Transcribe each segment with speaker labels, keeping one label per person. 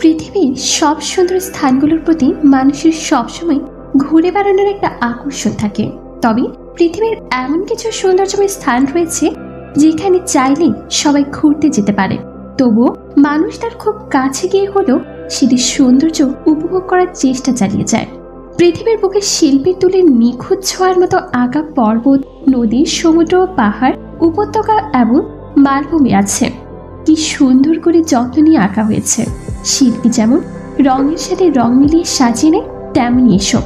Speaker 1: পৃথিবীর সব সুন্দর স্থানগুলোর প্রতি মানুষের সবসময় ঘুরে বেড়ানোর একটা আকর্ষণ থাকে। তবে পৃথিবীর এমন কিছু সৌন্দর্যময় স্থান রয়েছে যেখানে চাইলে সবাই ঘুরতে যেতে পারে। তবুও মানুষ তার খুব কাছে গিয়ে হলেও সেটির সৌন্দর্য উপভোগ করার চেষ্টা চালিয়ে যায়। পৃথিবীর বুকে শিল্পীর তুলে নিখুঁত ছোঁয়ার মতো আঁকা পর্বত, নদী, সমুদ্র, পাহাড়, উপত্যকা এবং মালভূমি আছে। কি সুন্দর করে যত্ন নিয়ে আঁকা হয়েছে। শিল্পী যেমন রঙের সাথে রং মিলিয়ে সাজিয়ে নেয় তেমনই এসব।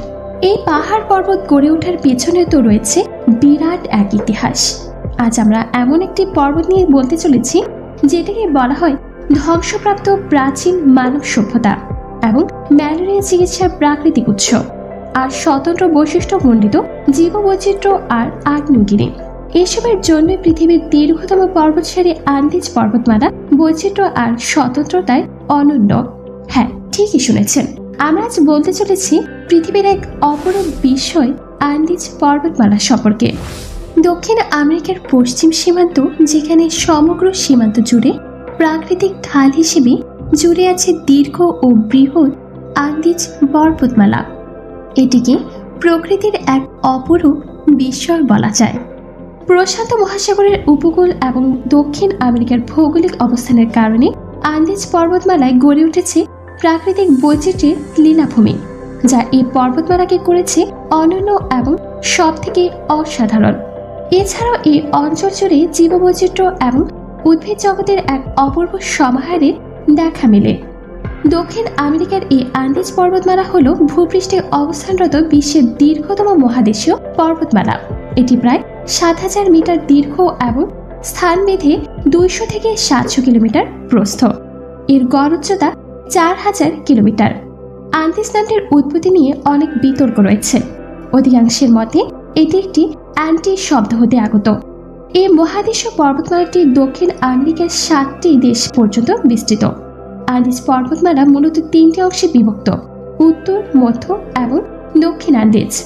Speaker 1: এই পাহাড় পর্বত গড়ে ওঠার পেছনে তো রয়েছে বিরাট এক ইতিহাস। আজ আমরা এমন একটি পর্বত নিয়ে বলতে চলেছি, যেটাকে বলা হয় ধ্বংসপ্রাপ্ত প্রাচীন মানব সভ্যতা এবং ম্যালেরিয়া চিকিৎসার প্রাকৃতিক উৎস। আর স্বতন্ত্র বৈশিষ্ট্যমণ্ডিত জীববৈচিত্র্য আর আগ্নেয়গিরি। এসবের জন্য পৃথিবীর দীর্ঘতম পর্বতসারি আন্দিজ পর্বতমালা বৈচিত্র্য আর স্বতন্ত্রতায় অনন্য। হ্যাঁ ঠিকই শুনেছেন। আমরা আজ বলতে চলেছি পৃথিবীর এক অপরূপ বিষয় আন্দিজ পর্বতমালা সম্পর্কে। দক্ষিণ আমেরিকার পশ্চিম সীমান্ত, যেখানে সমগ্র সীমান্ত জুড়ে প্রাকৃতিক ঢাল হিসেবে জুড়ে আছে দীর্ঘ ও বৃহৎ আন্দিজ পর্বতমালা। এটিকে প্রকৃতির এক অপরূপ বিস্ময় বলা যায়। প্রশান্ত মহাসাগরের উপকূল এবং দক্ষিণ আমেরিকার ভৌগোলিক অবস্থানের কারণে আন্দিজ পর্বতমালায় গড়ে উঠেছে প্রাকৃতিক বৈচিত্র্যের লীলাভূমি, যা এই পর্বতমালাকে করেছে অনন্য এবং সব থেকে অসাধারণ। এছাড়াও এই অঞ্চল জুড়ে জীববৈচিত্র্য এবং উদ্ভিদ জগতের এক অপূর্ব সমাহারের দেখা মেলে। দক্ষিণ আমেরিকার এই আন্দিজ পর্বতমালা হল ভূপৃষ্ঠে অবস্থানরত বিশ্বের দীর্ঘতম মহাদেশীয় পর্বতমালা। এটি প্রায় সাত হাজার মিটার দীর্ঘ এবং স্থান বেঁধে দুইশো থেকে সাতশো কিলোমিটার প্রস্থ। এর গড় উচ্চতা চার হাজার কিলোমিটার। আন্দিজ নামটির উৎপত্তি নিয়ে অনেক বিতর্ক রয়েছে। অধিকাংশের মতে, এটি একটি অ্যান্টি শব্দ হতে আগত। এই মহাদেশীয় পর্বতমালাটি দক্ষিণ আমেরিকার সাতটি দেশ পর্যন্ত বিস্তৃত। আন্দিজ পর্বতমালা মূলত তিনটি অংশে বিভক্ত, উত্তর, মধ্য এবং দক্ষিণ আন্দিজ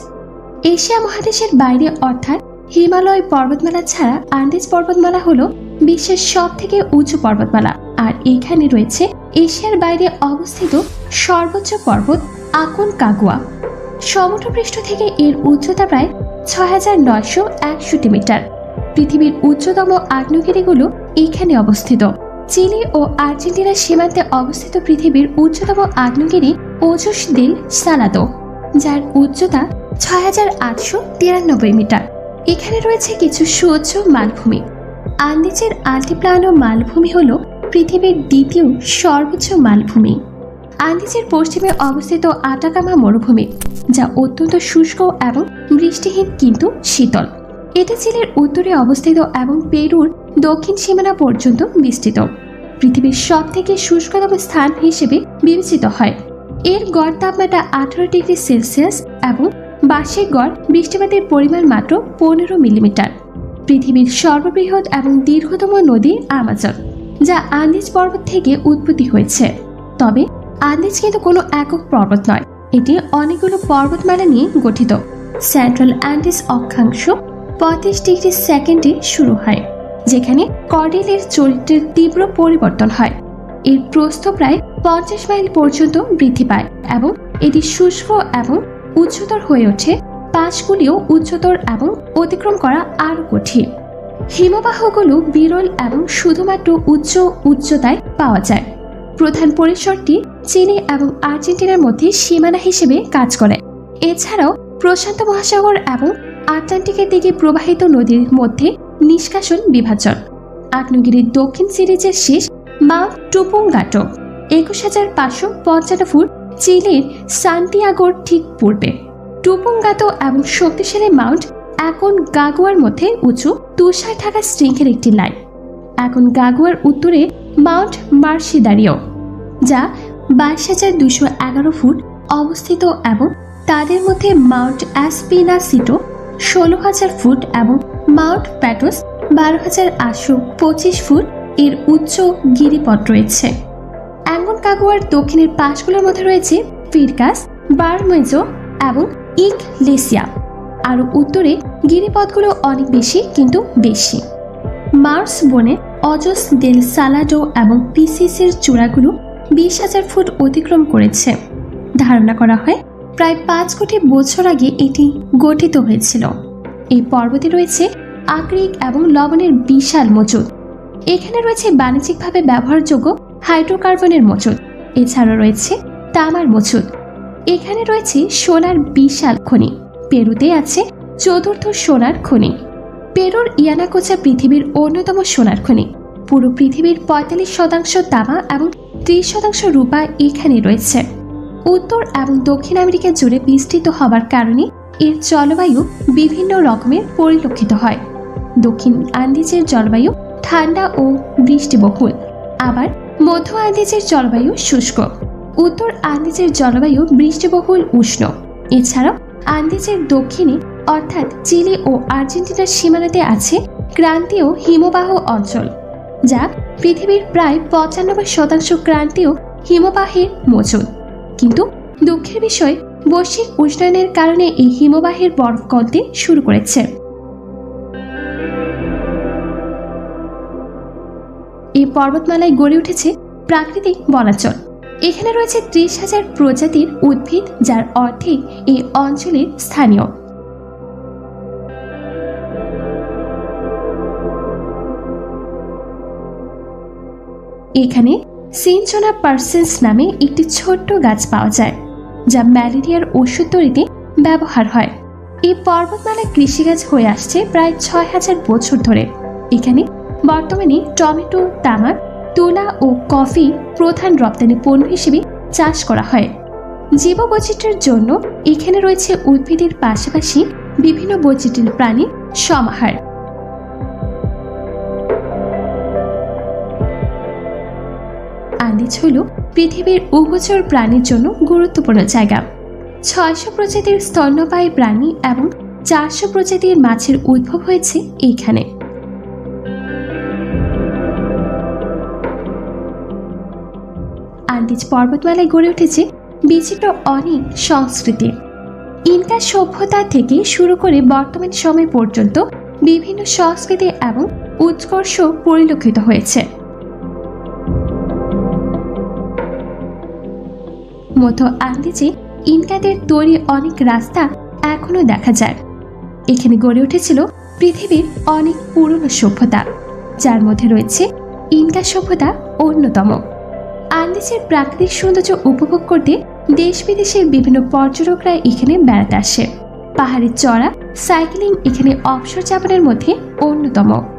Speaker 1: এশিয়া মহাদেশের বাইরে, অর্থাৎ হিমালয় পর্বতমালা ছাড়া আন্দিজ পর্বতমালা হলো বিশ্বের সব থেকে উঁচু পর্বতমালা। আর এখানে রয়েছে এশিয়ার বাইরে অবস্থিত সর্বোচ্চ পর্বত আকন কাগুয়া সমুদ্রপৃষ্ঠ থেকে এর উচ্চতা প্রায় ছয় হাজার নয়শো একষট্টি মিটার। পৃথিবীর উচ্চতম আগ্নেয়গিরিগুলো এখানে অবস্থিত। চিলি ও আর্জেন্টিনার সীমান্তে অবস্থিত পৃথিবীর উচ্চতম আগ্নেয়গিরি ওজস দিল সালাদো যার উচ্চতা ছয় হাজার আটশো তিরানব্বই মিটার। এখানে রয়েছে কিছু সুউচ্চ মালভূমি। আন্দিজের আল্টিপ্লানো মালভূমি হল পৃথিবীর দ্বিতীয় সর্বোচ্চ মালভূমি। আন্দিজের পশ্চিমে অবস্থিত আটাকামা মরুভূমি, যা অত্যন্ত শুষ্ক এবং বৃষ্টিহীন কিন্তু শীতল। এটি চিলের উত্তরে অবস্থিত এবং পেরুর দক্ষিণ সীমানা পর্যন্ত বিস্তৃত। পৃথিবীর সব থেকে শুষ্কতম স্থান হিসেবে বিবেচিত হয়। এর গড় তাপমাত্রা আঠারো ডিগ্রি সেলসিয়াস এবং বার্ষিক গড় বৃষ্টিপাতের পরিমাণ মাত্র পনেরো মিলিমিটার। পৃথিবীর সর্ববৃহৎ এবং দীর্ঘতম নদী আমাজন, যা আন্দিজ পর্বত থেকে উৎপত্তি হয়েছে। তবে আন্দিজ কিন্তু কোনো একক পর্বত নয়, এটি অনেকগুলো পর্বতমালা নিয়ে গঠিত। সেন্ট্রাল অ্যান্ডিজ অক্ষাংশ পঁয়ত্রিশ ডিগ্রি সেকেন্ডে শুরু হয়, যেখানে কর্ডেলের চরিত্রের তীব্র পরিবর্তন হয়। এর প্রস্থ প্রায় পঞ্চাশ মাইল পর্যন্ত বৃদ্ধি পায় এবং এটি শুষ্ক এবং উচ্চতর হয়ে ওঠে, পাশগুলিও উচ্চতর এবং অতিক্রম করা আরও কঠিন। হিমবাহগুলো বিরল এবং শুধুমাত্র উচ্চ উচ্চতায় পাওয়া যায়। প্রধান পরিসরটি চিলি এবং আর্জেন্টিনার মধ্যে সীমানা হিসেবে কাজ করে। এছাড়াও প্রশান্ত মহাসাগর এবং আটলান্টিকের দিকে প্রবাহিত নদীর মধ্যে নিষ্কাশন বিভাজন। আগ্নেয়গিরির দক্ষিণ সিরিজের শেষ মাউন্ট টুপুঙ্গাটো, একুশ হাজার পাঁচশো পঞ্চান্ন ফুট চিলির সান্তিয়াগোর ঠিক পূর্বে। টুপুঙ্গাতো এবং শক্তিশালী মাউন্ট এখন গাগুয়ার মধ্যে উঁচু তুষার ঢাকা শৃঙ্খের একটি লাইন। এখন গাগুয়ার উত্তরে মাউন্ট মার্শিদারিও যা বাইশ হাজার দুশো এগারো ফুট অবস্থিত এবং তাদের মধ্যে মাউন্ট অ্যাসপিনা সিটো ষোলো হাজার ফুট এবং মাউন্ট প্যাটোস বারো হাজার আটশো পঁচিশ ফুট এর উচ্চ গিরিপথ রয়েছে। কাগুয়ার দক্ষিণের পাশগুলোর মধ্যে রয়েছে ফিরকাস, বারমেজো এবং ইকলেসিয়া আরও উত্তরে গিরিপথগুলো অনেক বেশি কিন্তু বেশি। মার্স বনে অজস দেল সালাডো এবং পিসিসির চূড়াগুলো বিশ হাজার ফুট অতিক্রম করেছে। ধারণা করা হয় প্রায় পাঁচ কোটি বছর আগে এটি গঠিত হয়েছিল। এই পর্বতে রয়েছে আগ্রিক এবং লবণের বিশাল মজুদ। এখানে রয়েছে বাণিজ্যিকভাবে ব্যবহারযোগ্য হাইড্রোকার্বনের মজুদ। এছাড়া রয়েছে তামার মজুদ। এখানে রয়েছে সোনার বিশাল খনি। পেরুতে আছে চতুর্থ সোনার খনি। পেরুর ইয়ানাকোচা পৃথিবীর অন্যতম সোনার খনি। পুরো পৃথিবীর পঁয়তাল্লিশ শতাংশ তামা এবং ত্রিশ শতাংশ রূপা এখানে রয়েছে। উত্তর এবং দক্ষিণ আমেরিকা জুড়ে বিস্তৃত হবার কারণে এর জলবায়ু বিভিন্ন রকমের পরিলক্ষিত হয়। দক্ষিণ আন্দিজের জলবায়ু ঠান্ডা ও বৃষ্টিবহুল। আবার মধ্য আন্দিজের জলবায়ু শুষ্ক। উত্তর আন্দিজের জলবায়ু বৃষ্টিবহুল উষ্ণ। এছাড়াও আন্দিজের দক্ষিণে, অর্থাৎ চিলি ও আর্জেন্টিনার সীমানাতে আছে ক্রান্তীয় হিমবাহ অঞ্চল, যা পৃথিবীর প্রায় পঁচানব্বই শতাংশ ক্রান্তীয় হিমবাহের মজুদ। কিন্তু দুঃখের বিষয়, বৈশ্বিক উষ্ণায়নের কারণে এই হিমবাহের বরফ গলতে শুরু করেছে। এই পর্বতমালায় গড়ে উঠেছে প্রাকৃতিক বনাঞ্চল। এখানে রয়েছে ত্রিশ হাজার প্রজাতির উদ্ভিদ, যার অর্ধেক এই অঞ্চলের স্থানীয়। এখানে সিনচনা পার্সেন্স নামে একটি ছোট্ট গাছ পাওয়া যায়, যা ম্যালেরিয়ার ওষুধ তৈরিতে ব্যবহার হয়। এই পর্বতমালা কৃষিকাজ হয়ে আসছে প্রায় ছয় হাজার বছর ধরে। এখানে বর্তমানে টমেটো, তামাক, তুলা ও কফি প্রধান রপ্তানি পণ্য হিসেবে চাষ করা হয়। জীববৈচিত্র্যের জন্য এখানে রয়েছে উদ্ভিদের পাশাপাশি বিভিন্ন বৈচিত্র্যের প্রাণীর সমাহার। আন্দিজ হল পৃথিবীর উভচর প্রাণীর জন্য গুরুত্বপূর্ণ জায়গা। ছয়শো প্রজাতির স্তন্যপায়ী প্রাণী এবং চারশো প্রজাতির মাছের উদ্ভব হয়েছে এইখানে আন্দিজ পর্বতমালায় গড়ে উঠেছে বিচিত্র অনেক সংস্কৃতি। ইনকা সভ্যতা থেকে শুরু করে বর্তমান সময় পর্যন্ত বিভিন্ন সংস্কৃতি এবং উৎকর্ষ পরিলক্ষিত হয়েছে। মধ্য আন্দিজে ইনকাদের তৈরি অনেক রাস্তা এখনও দেখা যায়। এখানে গড়ে উঠেছিল পৃথিবীর অনেক পুরনো সভ্যতা, যার মধ্যে রয়েছে ইনকা সভ্যতা অন্যতম। আন্দিজের প্রাকৃতিক সৌন্দর্য উপভোগ করতে দেশ বিদেশের বিভিন্ন পর্যটকরা এখানে বেড়াতে আসে। পাহাড়ের চড়া, সাইক্লিং এখানে অবসর যাপনের মধ্যে অন্যতম।